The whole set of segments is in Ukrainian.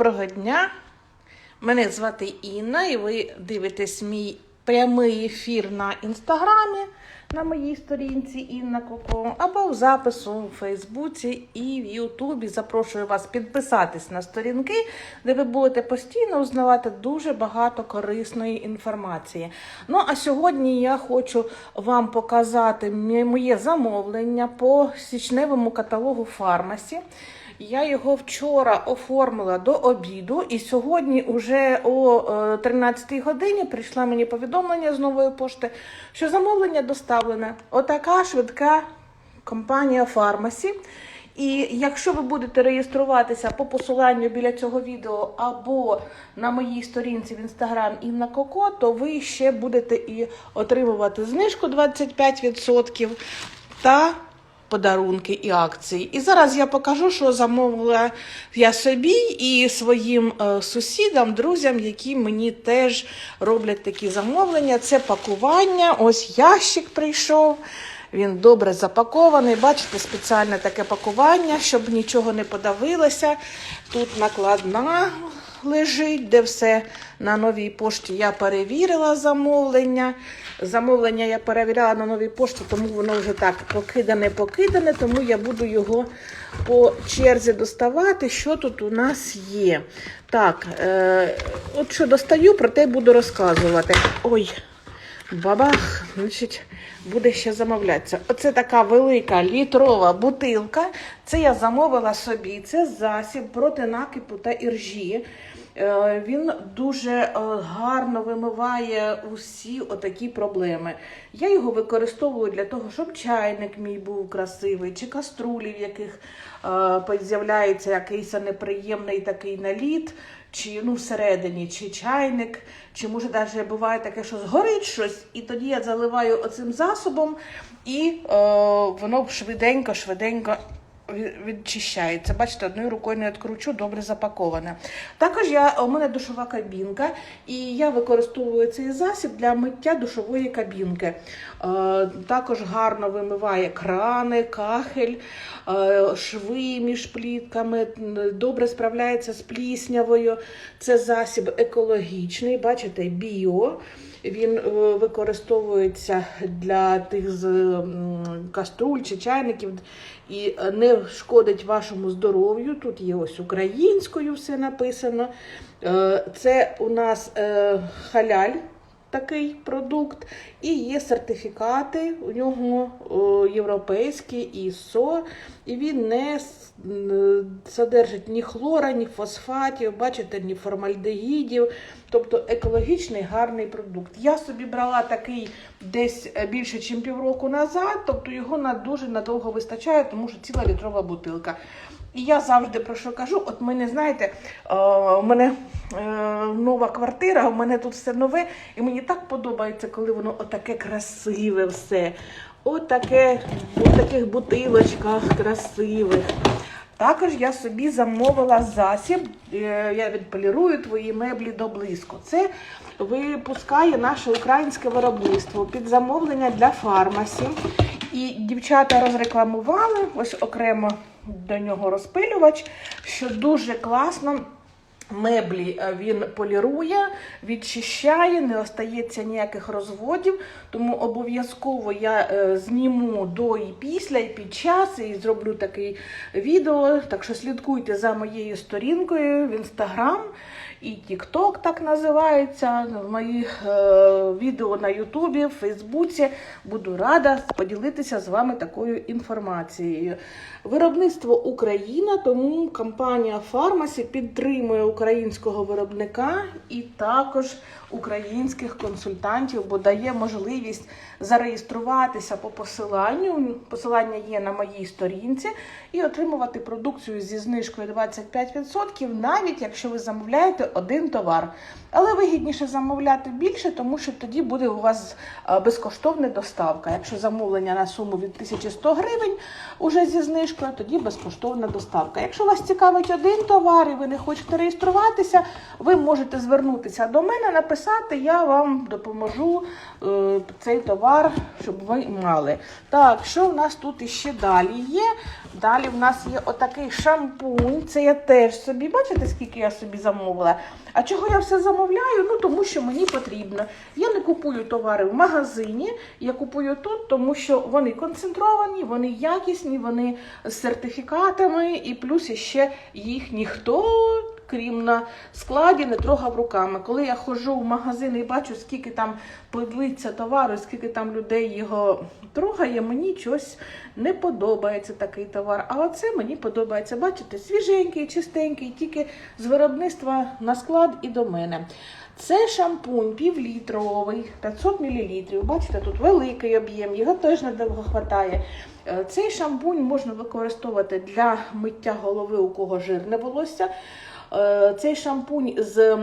Доброго дня! Мене звати Інна, і ви дивитесь мій прямий ефір на інстаграмі на моїй сторінці Інна Коко, або в запису у Фейсбуці і в Ютубі. Запрошую вас підписатись на сторінки, де ви будете постійно узнавати дуже багато корисної інформації. Ну а сьогодні я хочу вам показати моє замовлення по січневому каталогу фармасі. Я його вчора оформила до обіду, і сьогодні, уже о 13-й годині, прийшла мені повідомлення з нової пошти, що замовлення доставлене. Отака швидка компанія Фармасі. І якщо ви будете реєструватися по посиланню біля цього відео або на моїй сторінці в інстаграм Інна Коко, то ви ще будете і отримувати знижку 25% та подарунки і акції. І зараз я покажу, що замовила я собі і своїм е, сусідам, друзям, які мені теж роблять такі замовлення. Це пакування. Ось ящик прийшов. Він добре запакований. Бачите, спеціальне таке пакування, щоб нічого не подавилося. Тут накладна лежить, де все на новій пошті. Я перевірила замовлення. Замовлення я перевіряла на новій пошті, тому воно вже так покидане-покидане, тому я буду його по черзі доставати, що тут у нас є. Так, е, от що достаю, про те буду розказувати. Ой, бабах, значить, буде ще замовлятися. Оце така велика літрова бутилка. Це я замовила собі. Це засіб проти накипу та іржі. Е, Він дуже е, гарно вимиває усі отакі проблеми. Я його використовую для того, щоб чайник мій був красивий, чи каструлі, в яких е, з'являється якийсь неприємний такий наліт, чи ну всередині, чи чайник, чи може навіть буває таке, що згорить щось, і тоді я заливаю оцим засобом, і е, воно швиденько, швиденько від- відчищається. Бачите, одною рукою не відкручу, добре запаковане. Також я, у мене душова кабінка, і я використовую цей засіб для миття душової кабінки. Е, також гарно вимиває крани, кахель, е, шви між плітками, добре справляється з пліснявою. Це засіб екологічний, бачите, біо. Він е, використовується для тих з каструль чи чайників і не шкодить вашому здоров'ю. Тут є ось українською все написано. Е, Це у нас е, халяль. Такий продукт, і є сертифікати. У нього європейські ІСО, і він не содержить ні хлора, ні фосфатів, бачите, ні формальдегідів. Тобто екологічний гарний продукт. Я собі брала такий десь е, більше, ніж півроку назад, тобто його на дуже надовго вистачає, тому що ціла літрова бутилка. І я завжди про що кажу: от мене, знаєте, у мене е, нова квартира, у мене тут все нове, і мені так подобається, коли воно отаке красиве все. Отаке, у таких бутилочках красивих. Також я собі замовила засіб, е, я відполірую твої меблі до блиску. Це випускає наше українське виробництво під замовлення для фармасі. І дівчата розрекламували ось окремо до нього розпилювач, що дуже класно. Меблі е, він полірує, відчищає, не остається ніяких розводів. Тому обов'язково я е, зніму до і після, і під час, і зроблю таке відео. Так що слідкуйте за моєю сторінкою в інстаграм і Тікток так називається. В моїх е, відео на Ютубі, в Фейсбуці. Буду рада поділитися з вами такою інформацією. Виробництво Україна, тому компанія Фармасі підтримує українського виробника і також українських консультантів, бо дає можливість зареєструватися по посиланню. Посилання є на моїй сторінці, і отримувати продукцію зі знижкою 25%, навіть якщо ви замовляєте один товар. Але вигідніше замовляти більше, тому що тоді буде у вас е, безкоштовна доставка. Якщо замовлення на суму від 1100 гривень уже зі знижкою, тоді безкоштовна доставка. Якщо вас цікавить один товар і ви не хочете реєструватися, ви можете звернутися до мене, написати. я вам допоможу е, цей товар, щоб ви мали. Так, що в нас тут іще далі є? Далі в нас є отакий шампунь. Це я теж собі, бачите, скільки я собі замовила. А чого я все замовляю? Ну тому що мені потрібно. Я не купую товари в магазині, я купую тут, тому що вони концентровані, вони якісні, вони з сертифікатами, і плюс ще їх ніхто. Крім на складі, не трогав руками. Коли я ходжу в магазин і бачу, скільки там подлиться товару, скільки там людей його трогає, мені щось не подобається такий товар. А оце мені подобається. Бачите, свіженький, чистенький, тільки з виробництва на склад і до мене. Це шампунь півлітровий, 500 мл. Бачите, тут великий об'єм, його теж недовго вистачає. Е, Цей шампунь можна використовувати для миття голови, у кого жирне волосся. Е, Цей шампунь з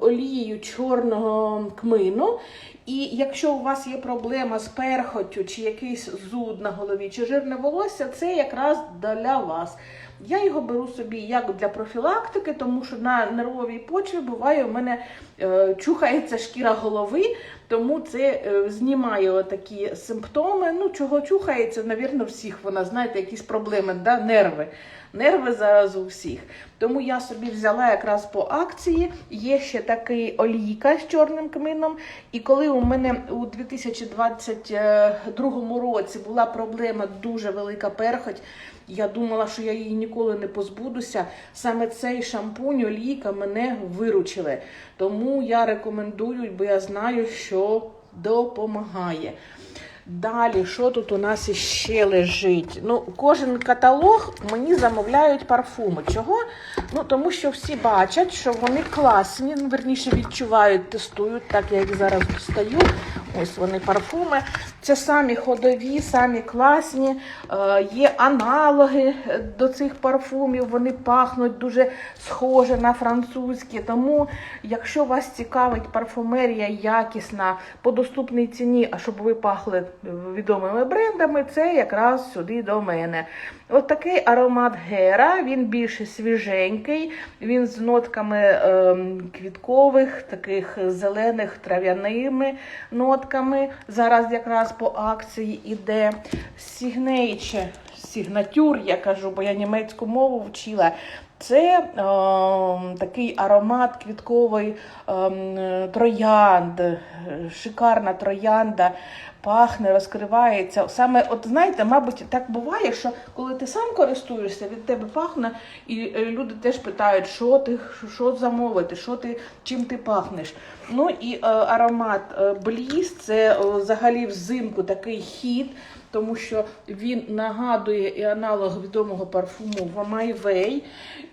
олією чорного кмину. І якщо у вас є проблема з перхоттю, чи якийсь зуд на голові, чи жирне волосся, це якраз для вас. Я його беру собі як для профілактики, тому що на нервовій почві буває у мене е, чухається шкіра голови, тому це е, знімає такі симптоми. Ну, чого чухається, навірно, всіх вона, знаєте, якісь проблеми, да? нерви. Нерви зараз у всіх. Тому я собі взяла якраз по акції. Є ще такий олійка з чорним кмином. І коли у мене у 2022 році була проблема дуже велика перхоть, я думала, що я її ніколи не позбудуся. Саме цей шампунь, олійка мене виручили. Тому я рекомендую, бо я знаю, що допомагає. Далі, що тут у нас іще лежить? Ну, кожен каталог мені замовляють парфуми. Чого? Ну, тому що всі бачать, що вони класні, верніше відчувають, тестують, так я їх зараз достаю. Ось вони парфуми. Це самі ходові, самі класні. Е, є аналоги до цих парфумів, вони пахнуть дуже схоже на французькі. Тому, якщо вас цікавить парфумерія якісна по доступній ціні, а щоб ви пахли відомими брендами, це якраз сюди до мене. От такий аромат Гера, він більше свіженький, він з нотками ем, квіткових, таких зелених трав'яними нотками. Зараз якраз по акції іде Сігнейче, Сігнатюр, я кажу, бо я німецьку мову вчила. Це е, такий аромат квітковий е, троянд, е, шикарна троянда, пахне, розкривається. Саме, от знаєте, мабуть, так буває, що коли ти сам користуєшся, від тебе пахне, і е, люди теж питають, що ти що замовити, що ти, чим ти пахнеш. Ну і е, аромат е, Бліс, це е, взагалі взимку такий хід. Тому що він нагадує і аналог відомого парфуму Вамайвей.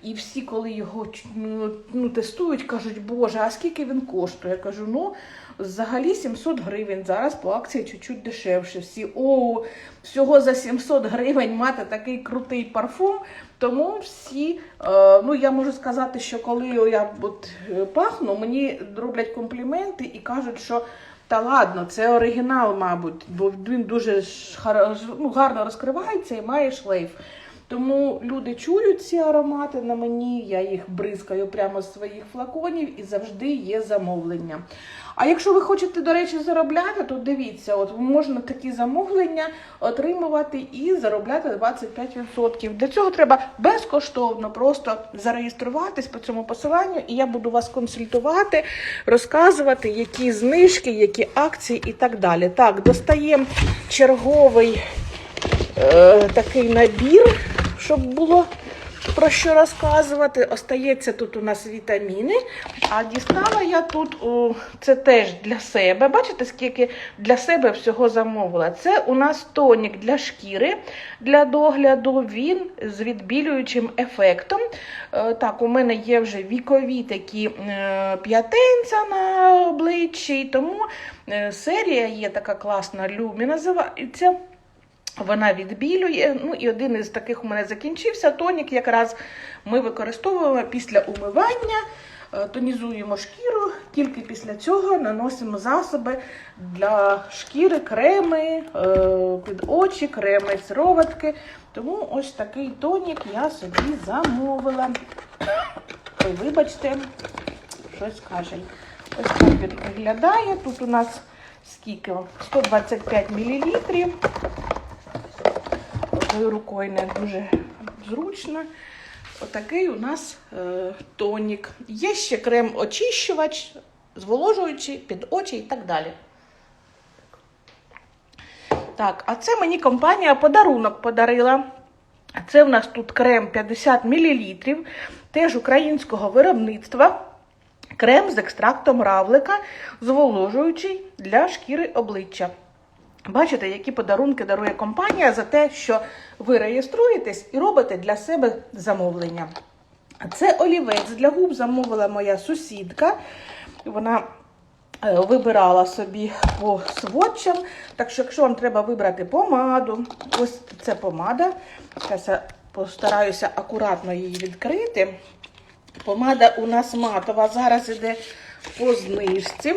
І всі, коли його ну, ну, тестують, кажуть, Боже, а скільки він коштує? Я кажу, ну, взагалі 700 гривень. Зараз по акції чуть-чуть дешевше. Всі, о, всього за 700 гривень мати такий крутий парфум. Тому всі, е, ну я можу сказати, що коли я от, е, пахну, мені роблять компліменти і кажуть, що та ладно, це оригінал, мабуть, бо він дуже ну, гарно розкривається і має шлейф. Тому люди чують ці аромати на мені, я їх бризкаю прямо з своїх флаконів і завжди є замовлення. А якщо ви хочете, до речі, заробляти, то дивіться, от можна такі замовлення отримувати і заробляти 25%. Для цього треба безкоштовно просто зареєструватись по цьому посиланню, і я буду вас консультувати, розказувати, які знижки, які акції і так далі. Так, достаємо черговий е, такий набір, щоб було про що розказувати. Остається тут у нас вітаміни. А дістала я тут о, це теж для себе. Бачите, скільки для себе всього замовила? Це у нас тонік для шкіри для догляду. Він з відбілюючим ефектом. Е, Так, у мене є вже вікові такі е, п'ятенця на обличчі, тому е, серія є така класна Люмі називається. Вона відбілює. Ну і один із таких у мене закінчився. Тонік якраз ми використовуємо після умивання, е, тонізуємо шкіру, тільки після цього наносимо засоби для шкіри, креми е, під очі, креми сироватки. Тому ось такий тонік я собі замовила. Ой, вибачте, щось каже. Ось так він виглядає. Тут у нас скільки? 125 мл. Одною рукою не дуже зручно. Отакий у нас е, тонік. Є ще крем-очищувач, зволожуючий під очі і так далі. Так, а це мені компанія подарунок подарила. Це в нас тут крем 50 мл, теж українського виробництва. Крем з екстрактом равлика, зволожуючий для шкіри обличчя. Бачите, які подарунки дарує компанія за те, що ви реєструєтесь і робите для себе замовлення. Це олівець для губ замовила моя сусідка. Вона е, вибирала собі по сводчам. Так що, якщо вам треба вибрати помаду, ось це помада. Я постараюся акуратно її відкрити. Помада у нас матова, зараз іде по знижці.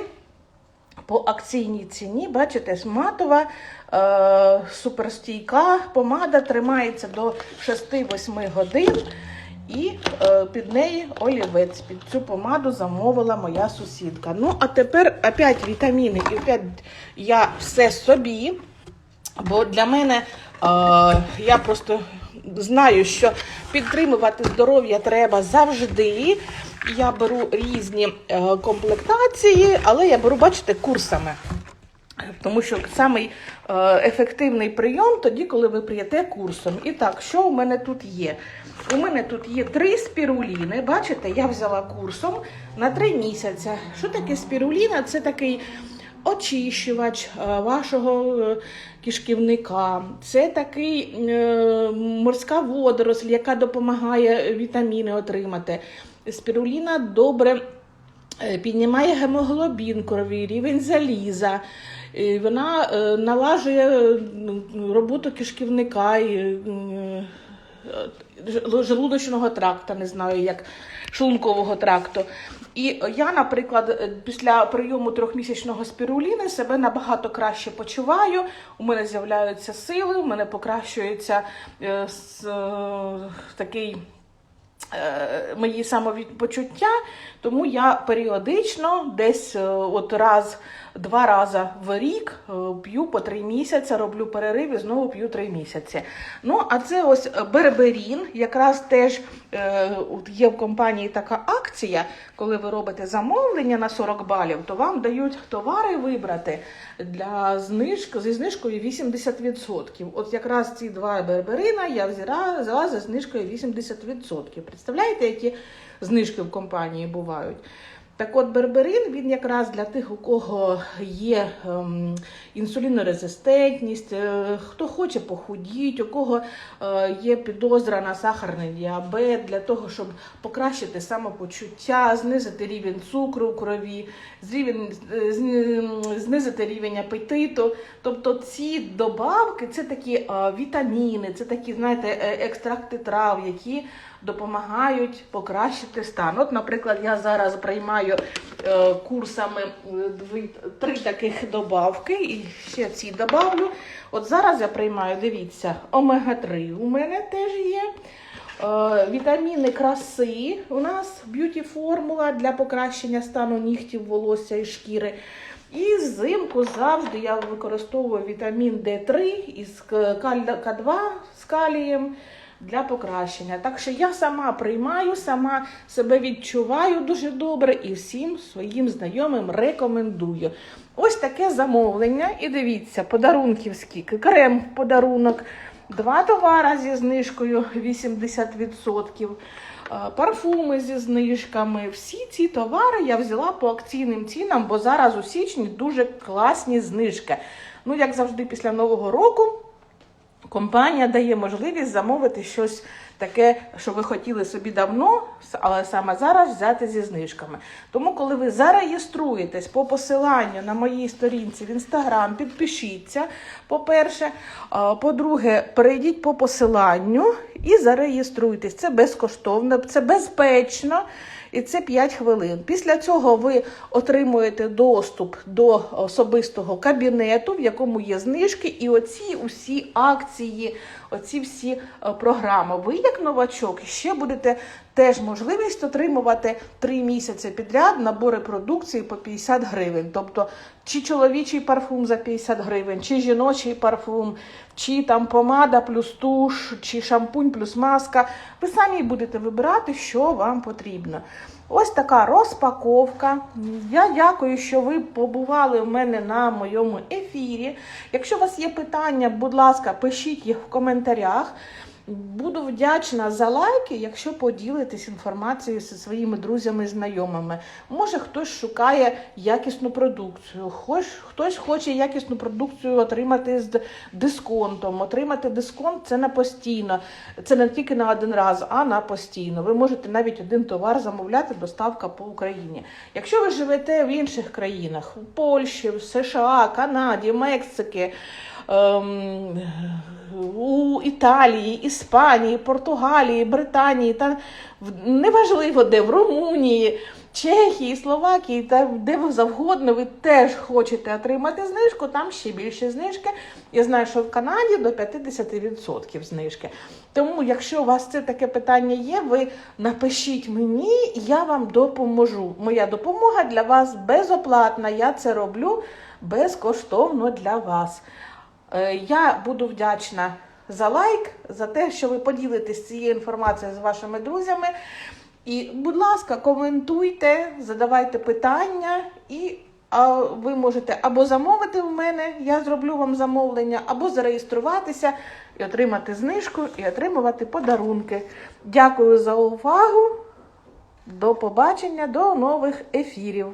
По акційній ціні, бачите, матова е, суперстійка помада тримається до 6-8 годин. І е, під неї олівець. Під цю помаду замовила моя сусідка. Ну, а тепер опять вітаміни. І опять я все собі. Бо для мене е, я просто знаю, що підтримувати здоров'я треба завжди. Я беру різні е, комплектації, але я беру, бачите, курсами. Тому що самий е, ефективний прийом тоді, коли ви прийете курсом. І так, що у мене тут є? У мене тут є три спіруліни. Бачите, я взяла курсом на три місяці. Що таке спіруліна? Це такий очищувач е, вашого кишківника. Це такий морська водоросль, яка допомагає вітаміни отримати. Спіруліна добре е, піднімає гемоглобін крові, рівень заліза. Вона е, налажує е, роботу кишківника. і, е, е, желудочного тракта, не знаю, як шлункового тракту. І я, наприклад, е, після прийому трьохмісячного спіруліни себе набагато краще почуваю. У мене з'являються сили, у мене покращується е, е, такий е, мої самовідпочуття, тому я періодично десь е, от раз, два рази в рік е, п'ю по три місяці, роблю перерив і знову п'ю три місяці. Ну, а це ось берберін, якраз теж е, є в компанії така акція, коли ви робите замовлення на 40 балів, то вам дають товари вибрати для знижки зі знижкою 80%. От якраз ці два берберина я взяла, за знижкою 80%. Представляєте, які знижки в компанії бувають? Так от берберин він якраз для тих, у кого є ем, інсулінорезистентність, е, хто хоче похудіти, у кого е, є підозра на сахарний діабет, для того, щоб покращити самопочуття, знизити рівень цукру в крові, е, знизити рівень апетиту. Тобто ці добавки це такі вітаміни, це такі, знаєте, екстракти трав, які допомагають покращити стан. От, наприклад, я зараз приймаю е, курсами е, три таких добавки, і ще ці добавлю. От зараз я приймаю, дивіться, омега-3 у мене теж є. Е, вітаміни краси у нас б'юті формула для покращення стану нігтів, волосся і шкіри. І взимку завжди я використовую вітамін D3 із К2 з калієм для покращення. Так що я сама приймаю, сама себе відчуваю дуже добре і всім своїм знайомим рекомендую. Ось таке замовлення. І дивіться, подарунків скільки. Крем подарунок, два товари зі знижкою 80%. е, Парфуми зі знижками. Всі ці товари я взяла по акційним цінам, бо зараз у січні дуже класні знижки. Ну, як завжди, після Нового року компанія дає можливість замовити щось таке, що ви хотіли собі давно, але саме зараз взяти зі знижками. Тому, коли ви зареєструєтесь по посиланню на моїй сторінці в інстаграм, підпишіться. По-перше, по-друге, перейдіть по посиланню і зареєструйтесь. Це безкоштовно, це безпечно. І це 5 хвилин. Після цього ви отримуєте доступ до особистого кабінету, в якому є знижки, і оці усі акції, оці всі е, програми. Ви, як новачок, ще будете теж можливість отримувати 3 місяці підряд набори продукції по 50 гривень. Тобто, чи чоловічий парфум за 50 гривень, чи жіночий парфум, чи там помада плюс туш, чи шампунь плюс маска. Ви самі будете вибирати, що вам потрібно. Ось така розпаковка. Я дякую, що ви побували у мене на моєму ефірі. Якщо у вас є питання, будь ласка, пишіть їх в коментарях. Буду вдячна за лайки, якщо поділитесь інформацією зі своїми друзями і знайомими. Може, хтось шукає якісну продукцію, хоч, хтось хоче якісну продукцію отримати з дисконтом. Отримати дисконт це на постійно. Це не тільки на один раз, а на постійно. Ви можете навіть один товар замовляти, доставка по Україні. Якщо ви живете в інших країнах, Польщі, в США, Канаді, Мексики. Ем, у Італії, Іспанії, Португалії, Британії та неважливо де, в Румунії, Чехії, Словакії та де ви завгодно, ви теж хочете отримати знижку, там ще більше знижки. Я знаю, що в Канаді до 50% знижки. Тому, якщо у вас це таке питання є, ви напишіть мені, я вам допоможу. Моя допомога для вас безоплатна. Я це роблю безкоштовно для вас. Е, Я буду вдячна за лайк, за те, що ви поділитесь цією інформацією з вашими друзями. І, будь ласка, коментуйте, задавайте питання, і а, ви можете або замовити в мене, я зроблю вам замовлення, або зареєструватися і отримати знижку, і отримувати подарунки. Дякую за увагу. До побачення, до нових ефірів.